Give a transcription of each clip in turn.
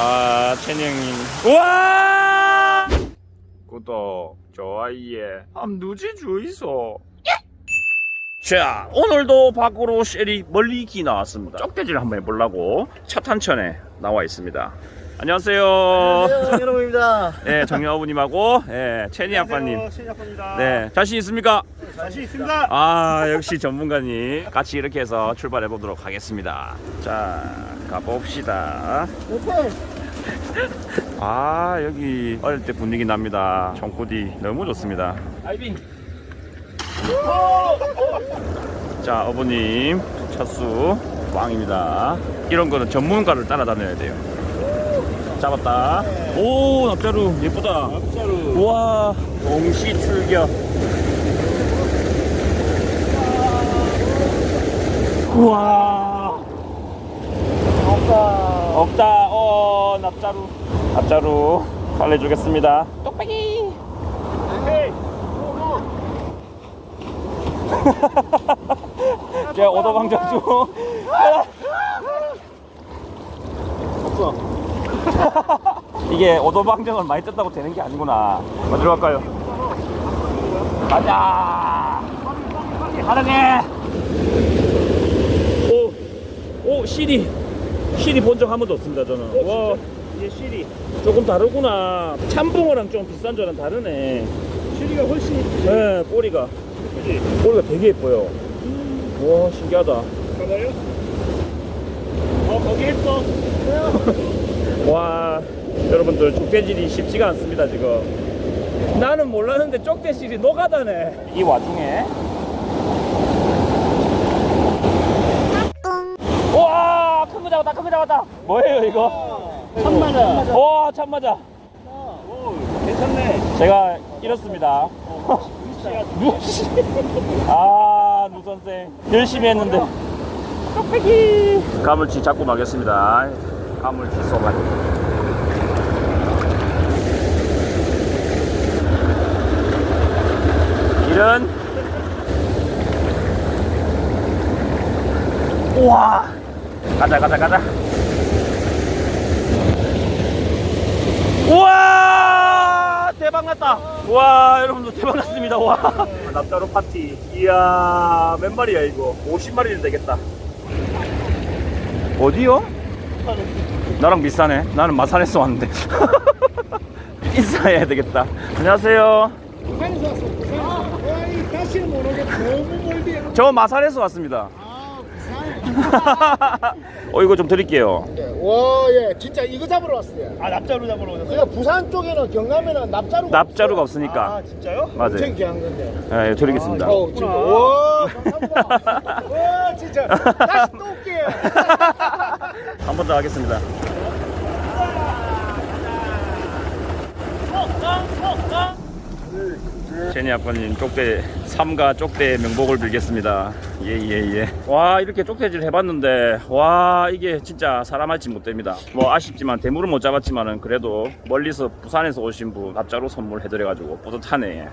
아, 천이 형님. 우와! 구독, 좋아요, 함 누지 주이소. 자, 오늘도 밖으로 쉐리 멀리 기 나왔습니다. 쪽대지를 한번 해보려고 차탄천에 나와 있습니다. 안녕하세요. 여러분입니다. 네, 정여아버님하고 예, 채니 아빠님. 신작입니다. 네, 자신 있습니까? 자신 있습니다. 아, 역시 전문가님. 같이 이렇게 해서 출발해 보도록 하겠습니다. 자, 가봅시다. 오픈. 아, 여기 어릴 때 분위기 납니다. 정코디 너무 좋습니다. 아이빙. 자, 어머님, 첫수 왕입니다. 이런 거는 전문가를 따라다녀야 돼요. 잡았다. 오, 납자루 예쁘다. 납자루. 우와, 동시 출격. 우와, 없다. 없다. 어, 납자루. 납자루 살려주겠습니다. 똑배기. 제가 오도방정 중. 없어. 이게 오도방정을 많이 떴다고 되는 게 아니구나. 어디로 갈까요? 가자. 가능해. 오, 오, 시리. 시리 본 적 한 번도 없습니다, 저는. 와, 이제 시리. 조금 다르구나. 참붕어랑 좀 비싼 저랑 다르네. 시리가 훨씬 이쁘지. 네, 꼬리가. 그지? 꼬리가 되게 예뻐요. 와, 신기하다. 가봐요. 어 거기 했어. 와 여러분들 족대질이 쉽지가 않습니다 지금. 나는 몰랐는데 쪽대질이 노가다네. 이 와중에. 우와 큰 거 잡았다 큰 거 잡았다. 뭐예요 이거? 참마자. 와 참맞아 오 괜찮네. 제가 이렇습니다. 누씨 아 누선생. 열심히 했는데. 뚝배기. 가물치 잡고 마겠습니다 가물치 쏘가지 이런 우와! 가자 가자 가자. 우와! 대박 났다. 와 여러분들 대박 났습니다. 와. 납자루 파티. 이야 몇 마리야 이거? 50마리는 되겠다. 어디요? 나랑 비싸네 나는 마산에서 왔는데 인사해야 되겠다 안녕하세요 부산에서 왔어. 부산. 와이 다시는 모르게 너무 멀리. 저 마산에서 왔습니다 아 부산. 어 이거 좀 드릴게요 와, 예, 진짜 이거 잡으러 왔어요. 아, 납자루 잡으러 오셨어요? 그러니까 부산 쪽에는 경남에는 납자루가 납자루가 없어요. 없으니까. 아, 진짜요? 맞아요. 엄청 귀한 건데. 네, 드리겠습니다 아, 어, 진짜. 와, 감사합니다. 와, 진짜. 다시 또 올게요. 한 번 더 하겠습니다. 제니 아빠님 쪽대 삼가 쪽대 명복을 빌겠습니다. 예예 예. 와 이렇게 쪽대질 해봤는데 와 이게 진짜 사람 할지 못됩니다. 뭐 아쉽지만 대물은 못 잡았지만은 그래도 멀리서 부산에서 오신 분 납자로 선물해드려가지고 뿌듯하네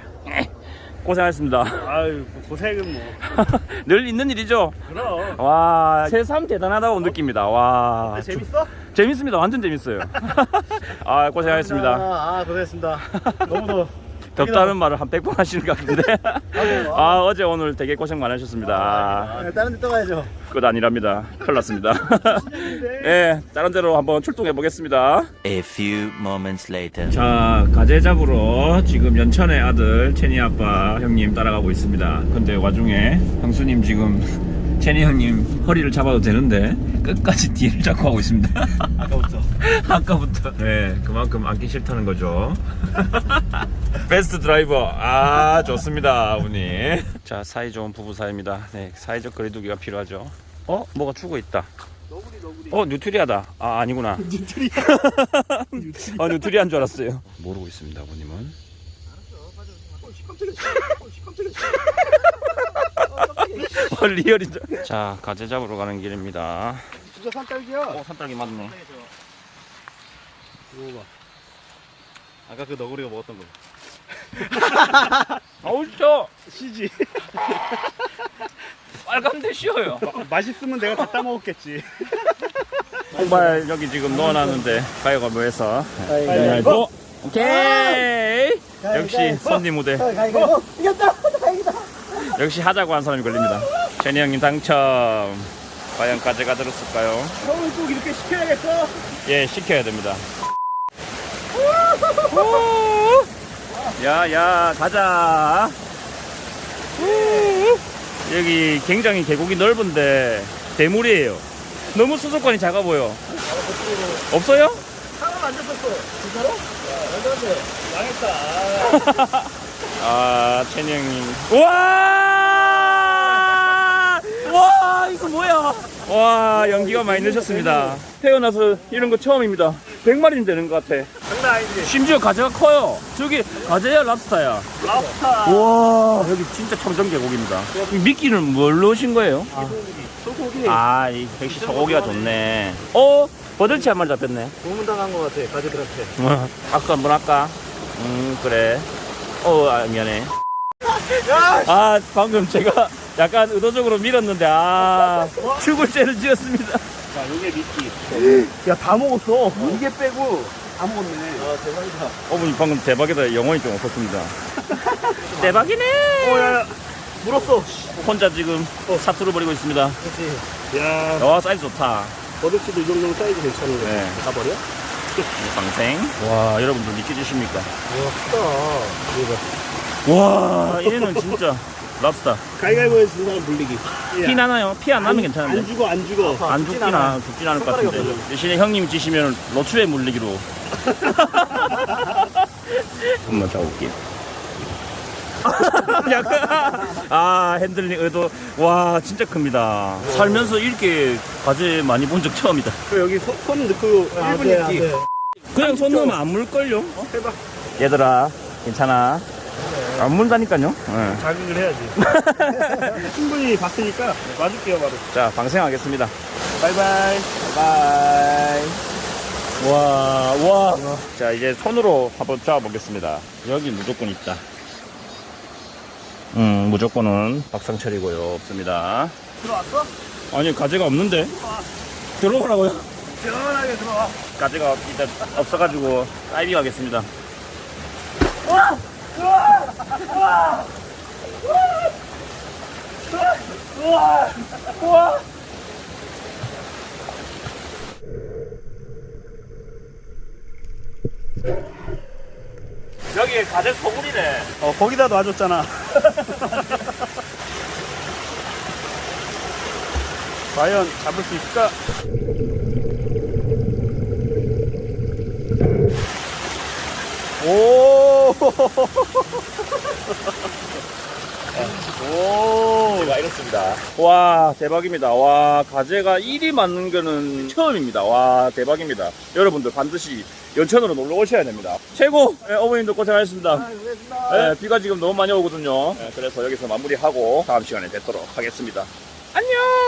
고생하셨습니다 아유, 고생은 뭐. 늘 있는 일이죠 그럼. 와 새삼 대단하다고 느낍니다 와 재밌어? 재밌습니다 완전 재밌어요 아 고생하셨습니다 아, 고생했습니다. 너무 더. 덥다는 말을 한 100번 하시는 것 같은데. 아 어제 오늘 되게 고생 많으셨습니다. 아, 다른 데 또 가야죠. 끝 아니랍니다. 큰일 났습니다. 예 다른 데로 한번 출동해 보겠습니다. A few moments later. 자 가재 잡으러 지금 연천의 아들 채니 아빠 형님 따라가고 있습니다. 근데 와중에 형수님 지금 채니 형님 허리를 잡아도 되는데 끝까지 뒤를 잡고 하고 있습니다. 아까부터. 아까부터. 네 그만큼 앉기 싫다는 거죠. 베스트 드라이버. 아 좋습니다 아버님 자 사이 좋은 부부 사이입니다. 네 사이적 거리두기가 필요하죠. 어 뭐가 추고 있다. 너구리, 너구리. 어 뉴트리아다. 아 아니구나. 뉴트리아. 아 뉴트리아인 줄 알았어요. 모르고 있습니다 아버님은. 어, 리얼이죠. 자 가재 잡으러 가는 길입니다. 진짜 산딸기야. 어 산딸기 맞네 이거 봐. 아까 그 너구리가 먹었던 거. 아우 진짜 시지. 빨간데 쉬어요 맛있으면 내가 다 따먹었겠지. 홍발 여기 지금 넣어놨는데 가위바위보 해서 가위바위보. 오케이 역시 가위바위보. 손님 무대 가위바위보 이겼다 다행이다 역시 하자고 한 사람이 걸립니다 제니 형님 당첨 과연 가져가 들었을까요? 형을 꼭 이렇게 시켜야겠어 예 시켜야 됩니다 야야 가자. 여기 굉장히 계곡이 넓은데 대물이에요. 너무 수족관이 작아 보여. 없어요? 사람 안 잡혔어 진짜로? 야 망했다 아 형님. 우와! 와 이거 뭐야? 와 연기가 많이 넣으셨습니다. 태어나서 이런 거 처음입니다 100마리는 되는 것 같아 장난 아니지 심지어 가재가 커요. 저기 가재야 랍스타야. 랍스타 와 여기 진짜 첨정 계곡입니다. 이 미끼는 뭘 넣으신 거예요? 소고기 아, 이 역시 소고기가 좋네. 어, 버들치 한 마리 잡혔네. 고문당한 것 같아 가지들한테 박수 한번 할까? 음, 그래. 어, 아, 미안해. 야 아, 방금 제가 약간 의도적으로 밀었는데, 아, 죽을 죄를 지었습니다. 자, 요게 미끼. 야, 다 먹었어. 이게 빼고 다 먹었네. 아, 대박이다. 어머니 방금 대박이다. 영혼이 좀 없었습니다. 대박이네. 어, 야, 야. 물었어. 혼자 지금 사투를 벌이고 있습니다. 그치. 야, 와, 사이즈 좋다. 버릇치도 이 정도면 사이즈 괜찮은데. 네. 다 버려? 방생. 와, 여러분들 믿겨주십니까? 와, 크다. 이거 와, 얘는 진짜 랍스타. 가위가위보에서 진 사람 물리기. 피 나나요? 피 안 나면 안 괜찮은데. 죽어, 안 죽어. 안 죽기나 죽진 않을 것 손가락이 같은데. 없어져. 대신에 형님 지시면 로추에 물리기로. 한번 잡아볼게. 약간 아 핸들링 의도 와 진짜 큽니다 살면서 이렇게 과제 많이 본 적 처음이다 그 여기 손, 손 넣고 1분 있기. 그냥 손 넣으면 안 물걸요 어, 해봐. 얘들아 괜찮아 안 문다니까요 네. 자극을 해야지. 충분히 봤으니까 놔줄게요, 바로. 자 방생하겠습니다 바이 바이. 바이. 와, 와. 자, 이제 손으로 한번 잡아보겠습니다. 여기 무조건 있다. 음, 무조건은 박상철이고요. 없습니다. 들어왔어? 아니, 가재가 없는데? 들어오라고요? 시원하게 들어와. 가재가 일단 없어가지고 다이빙 하겠습니다. 여기 가재 소굴이네. 어, 거기다 놔줬잖아. 과연 잡을 수 있을까? 오! 오, 제가 이렇습니다. 와, 대박입니다. 와, 가재가 1위 맞는 거는 처음입니다. 와, 대박입니다. 여러분들 반드시 연천으로 놀러 오셔야 됩니다. 최고! 예, 어머님도 고생하셨습니다. 예, 비가 지금 너무 많이 오거든요. 예, 그래서 여기서 마무리하고 다음 시간에 뵙도록 하겠습니다. 안녕!